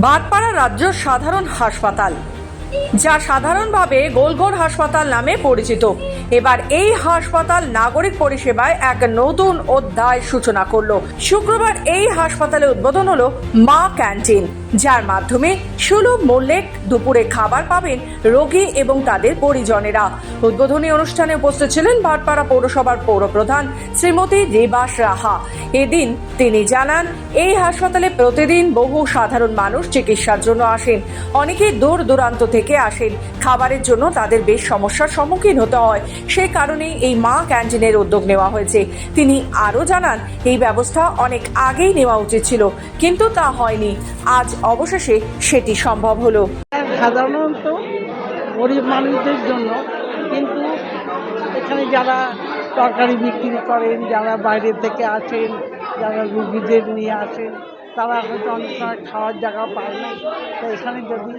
ভাটপাড়া রাজ্য সাধারণ হাসপাতাল, যা সাধারণভাবে গোলঘর হাসপাতাল নামে পরিচিত। এবার এই হাসপাতাল নাগরিক পরিষেবায় এক নতুন অধ্যায় সূচনা করল। শুক্রবার এই হাসপাতালে উদ্বোধন হলো মা ক্যান্টিন। যার মাধ্যমে সুলভ মূল্যে দুপুরে খাবার পাবেন রোগী এবং তাদের পরিজনেরা। উদ্বোধনী অনুষ্ঠানে উপস্থিত ছিলেন ভাটপাড়া পৌরসভার পৌরপ্রধান শ্রীমতী রেবাস রাহা। এদিন তিনি জানান, এই হাসপাতালে প্রতিদিন বহু সাধারণ মানুষ চিকিৎসার জন্য আসেন। অনেকে দূর দূরান্ত থেকে আসেন। খাবারের জন্য তাদের বেশ সমস্যার সম্মুখীন হতে হয়। সেই কারণেই এই মা ক্যান্টিনের উদ্যোগ নেওয়া হয়েছে। তিনি আরও জানান, এই ব্যবস্থা অনেক আগেই নেওয়া উচিত ছিল, কিন্তু তা হয়নি। আজ অবশেষে সেটি সম্ভব হলো। সাধারণত গরিব মানুষদের জন্য, কিন্তু এখানে যারা তরকারি বিক্রি করেন, যারা বাইরে থেকে আসেন, যারা রুগীদের নিয়ে আসেন, তারা হয়তো অনেক সময় খাওয়ার জায়গা পায় না। তো এখানে যদি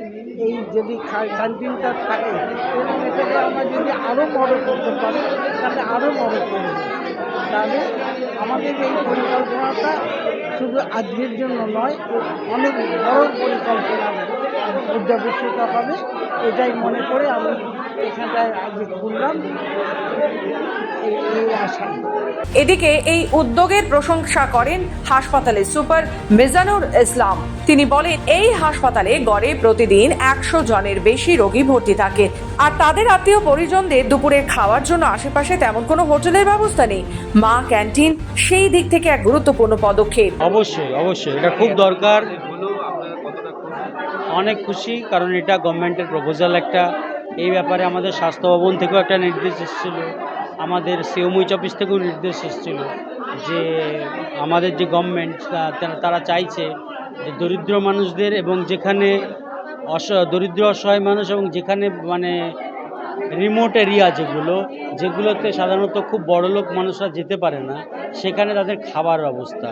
এই যদি ক্যান্টিনটা থাকে এবং এটাকে আমরা যদি আরও বড় করতে পারি, তাহলে আরও বড় করব। তাহলে আমাদের এই পরিকল্পনাটা শুধু আজকের জন্য নয়, অনেক বড় পরিকল্পনা উদ্যাপিত হবে, এটাই মনে করে আমি এখানটায় এদিকে এই উদ্যোগের প্রশংসা করেন হাসপাতালের সুপার মিজানুর ইসলাম। তিনি বলেন এই হাসপাতালে গড়ে প্রতিদিন একশো জনের বেশি রোগী ভর্তি থাকে। আর তাদের আত্মীয় পরিজনদের দুপুরে খাওয়ার জন্য আশেপাশে তেমন কোনো হোটেলের ব্যবস্থা নেই। মা ক্যান্টিন সেই দিক থেকে এক গুরুত্বপূর্ণ পদক্ষেপ। অবশ্যই অবশ্যই। এটা খুব দরকার। অনেক খুশি কারণ এটা গভর্নমেন্টের প্রপোজাল একটা। এই ব্যাপারে আমাদের স্বাস্থ্য ভবন থেকেও একটা নির্দেশ এসেছিল। আমাদের সিওমুইচ অফিস থেকেও নির্দেশ এসেছিল যে আমাদের যে গভর্নমেন্ট তারা চাইছে যে দরিদ্র মানুষদের এবং যেখানে অস, দরিদ্র অসহায় মানুষ এবং যেখানে মানে রিমোট এরিয়া যেগুলো, যেগুলোতে সাধারণত খুব বড় লোক মানুষরা যেতে পারে না, সেখানে তাদের খাবার অবস্থা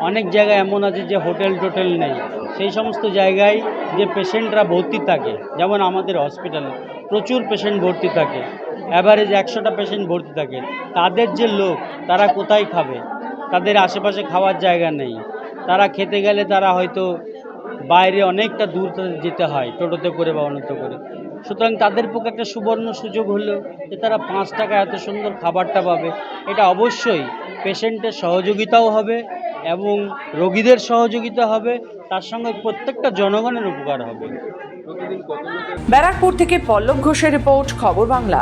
অনেক জায়গায় এমন আছে যে হোটেল টোটেল নেই। সেই সমস্ত জায়গায় যে পেশেন্টরা ভর্তি থাকে, যেমন আমাদের হসপিটালে প্রচুর পেশেন্ট ভর্তি থাকে অ্যাভারেজ একশোটা পেশেন্ট ভর্তি থাকে। তাদের যে লোক, তারা কোথায় খাবে? তাদের আশেপাশে খাওয়ার জায়গা নেই। তারা খেতে গেলে তারা হয়তো বাইরে অনেকটা দূর যেতে হয়, টোটোতে করে বা অন্যতে করে। সুতরাং তাদের পক্ষে একটা সুবর্ণ সুযোগ হলো যে তারা পাঁচ টাকা এত সুন্দর খাবারটা পাবে। এটা অবশ্যই পেশেন্টের সহযোগিতাও হবে এবং রোগীদের সহযোগিতা হবে, তার সঙ্গে প্রত্যেকটা জনগণের উপকার হবে। ব্যারাকপুর থেকে পল্লব ঘোষের রিপোর্ট, খবর বাংলা।